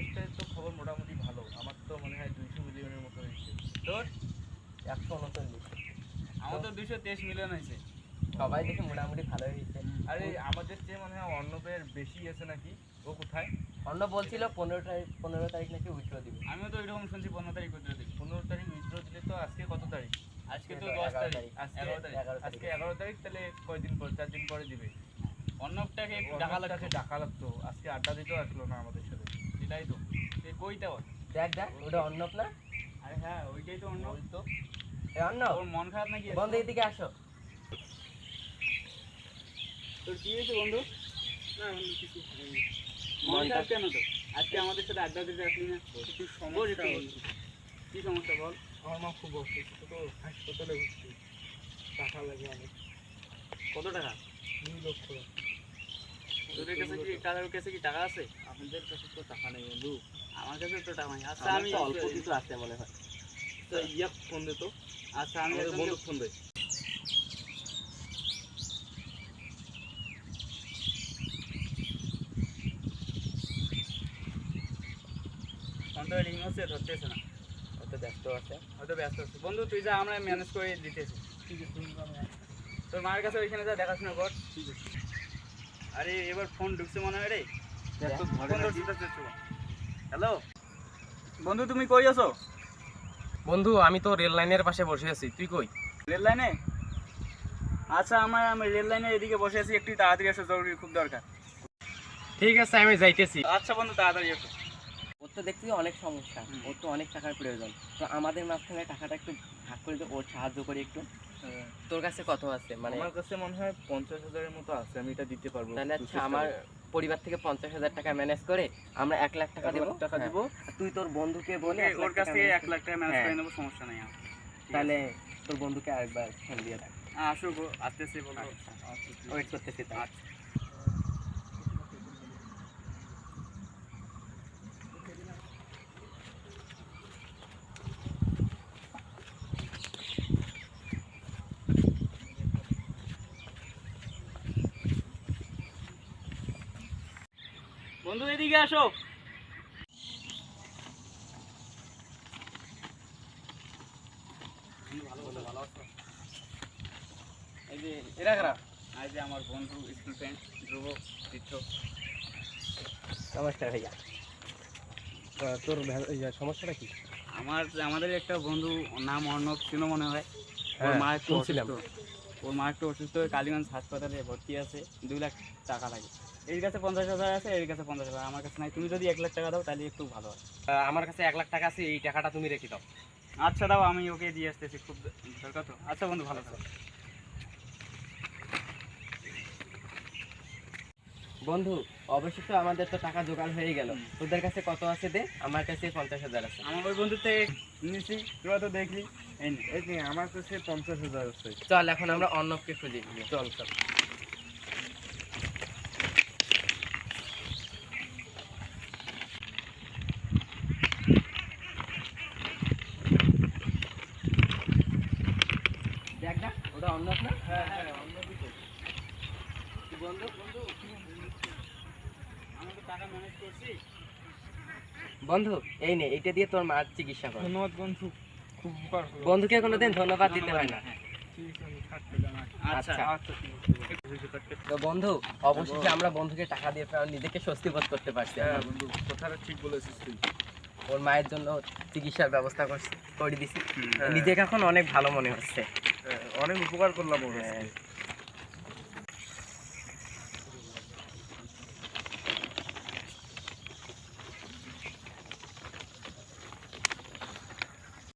দেশের তো খবর মোটামুটি ভালো। আমার তো মনে হয় দুইশো মিলিয়নের মতো হয়েছে। তোর? একশো উনচল্লিশ আমার তো দুশো তেইশ মিলিয়ন হয়েছে। সবাই দেখে মোটামুটি ভালো হয়েছে। আরে আমাদের চেয়ে মনে হয় অর্ণবের বেশি আছে নাকি? ও কোথায়? অন্য বলছিল পনেরো তারিখ পনেরো তারিখ নাকি উইথড্র দিবে। আমিও তো এরকম শুনছি পনেরো তারিখ করতে দিবি। পনেরো তারিখ উইথড্র দিলে তো আজকে কত তারিখ? আজকে তো দশ তারিখ। এগারো তারিখ। আজকে এগারো তারিখ তাহলে কয়দিন পর? চার দিন পরে দিবে। অর্ণবটাকে লাগবে ডাকা লাগতো আজকে আড্ডা দিতেও আসলো না আমাদের তো। দেখ দেখ ওটা অর্ণব না? আরে হ্যাঁ ওইটাই তো অন্য তো। এ মন খারাপ নাকি? বন্ধু এদিকে আসো। তোর কি হয়েছে বন্ধু? না বন্ধু কিছু মন খারাপ কেন তো আজকে আমাদের সাথে আড্ডা দিতে আসলি না? একটু সমস্যা কি সমস্যা বল? আমার মা খুব অসুস্থ তো হাসপাতালে ভর্তি। টাকা লাগে অনেক কত টাকা? দুই লক্ষ তোদের কাছে কি কারোর কাছে কি টাকা আছে? আমাদের কাছে তো টাকা নেই বন্ধু। আমার কাছে তো টাকা নেই। আচ্ছা আমি অল্প কিছু আছে মনে হয়। তো ইয়া ফোন দে তো। আচ্ছা আমি বন্ধু ফোন দে। ফোনটা রিং হচ্ছে ধরতেছে না। ব্যস্ত আছে। হয়তো ব্যস্ত আছে। বন্ধু তুই যা আমরা ম্যানেজ করে দিতেছি। ঠিক আছে তোর মায়ের কাছে ওইখানে যা দেখাশোনা কর। ঠিক আছে। আরে এবার ফোন ঢুকছে মনে হয় রে। হ্যালো বন্ধু তুমি কই আছো? বন্ধু আমি তো রেল লাইনের পাশে বসে আছি। তুই কই? রেল লাইনে আচ্ছা আমার আমি রেল লাইনের এদিকে বসে আছি। একটু তাড়াতাড়ি এসো জরুরি খুব দরকার। ঠিক আছে আমি যাইতেছি। আচ্ছা বন্ধু তাড়াতাড়ি এসো। ওর তো দেখছি অনেক সমস্যা। ওর তো অনেক টাকার প্রয়োজন। তো আমাদের মাঝখানে টাকাটা একটু ভাগ করে ওর সাহায্য করি একটু। তোর কাছে কত আছে? মানে আমার কাছে মনে হয় পঞ্চাশ হাজারের মতো আছে আমি এটা দিতে পারব তাহলে আচ্ছা আমার পরিবার থেকে পঞ্চাশ হাজার টাকা ম্যানেজ করে আমরা এক লাখ টাকা দেবো। টাকা দেবো দিবো। আর তুই তোর বন্ধুকে বলে ওর কাছ থেকে এক লাখ টাকা ম্যানেজ হ্যাঁ। করে নেব সমস্যা নেই আমার। তাহলে তোর বন্ধুকে আরেকবার ফোন দিয়ে রাখ হ্যাঁ, আসুক আসতেছি বলো ওয়েট করতেছি তাই আচ্ছা। বন্ধু এদিকে আসো। এই যে এরা কারা? আজ যে আমার বন্ধু স্কুল ফ্রেন্ড ধ্রুব তীর্থ নমস্কার ভাইয়া। তোর সমস্যাটা কি? আমার আমাদের একটা বন্ধু নাম অর্ণব ছিল মনে হয়। ওর হ্যাঁ, মা একটু অসুস্থ। ওর মা একটু অসুস্থ হয়ে কালীগঞ্জ হাসপাতালে ভর্তি আছে। দুই লাখ টাকা লাগে। এর কাছে পঞ্চাশ হাজার আছে এর কাছে পঞ্চাশ হাজার। আমার কাছে নাই। তুমি যদি এক লাখ টাকা দাও তাহলে একটু ভালো হয়। আমার কাছে এক লাখ টাকা আছে এই টাকাটা তুমি রেখে দাও। আচ্ছা দাও আমি ওকে দিয়ে আসতেছি। খুব দরকার তো। আচ্ছা বন্ধু ভালো থাকো। বন্ধু অবশ্যই তো আমাদের তো টাকা জোগাড় হয়ে গেল। তোদের কাছে কত আছে দে? আমার কাছে পঞ্চাশ হাজার আছে। আমার ওই বন্ধুর থেকে নিয়েছি। তোরা তো দেখলি। এই নে। আমার কাছে পঞ্চাশ হাজার আছে। চল এখন আমরা অর্ণবকে খুঁজি। চল চল দেখ দেখ ওটা অর্ণব না হ্যাঁ হ্যাঁ অন্যদিকে বন্ধু বন্ধু আমি তো টাকা ম্যানেজ করছি বন্ধু এই নে এটা দিয়ে তোর মার চিকিৎসা কর। ধন্যবাদ বন্ধু খুব উপকার হলো। বন্ধুকে কোনোদিন ধন্যবাদ দিতে হয় না। হ্যাঁ। থাকতে জানাই আচ্ছা। আচ্ছা। আচ্ছা তো বন্ধু অবশেষে আমরা বন্ধুকে টাকা দিয়ে নিজেকে স্বস্তি বোধ করতে পারছি। হ্যাঁ বন্ধু কথাটা ঠিক বলেছিস তুই। ওর মায়ের জন্য চিকিৎসার ব্যবস্থা করে দিছি। হ্যাঁ। নিজেকে এখন অনেক ভালো মনে হচ্ছে। হ্যাঁ, অনেক উপকার করলাম ওর হ্যাঁ।